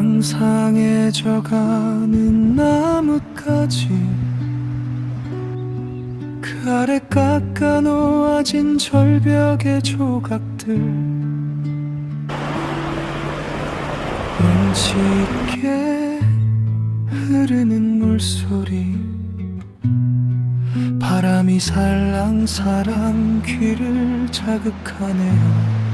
상상해져가는 나뭇가지. 그 아래 깎아 놓아진 절벽의 조각들. 운치 있게 흐르는 물소리. 바람이 살랑살랑 귀를 자극하네요.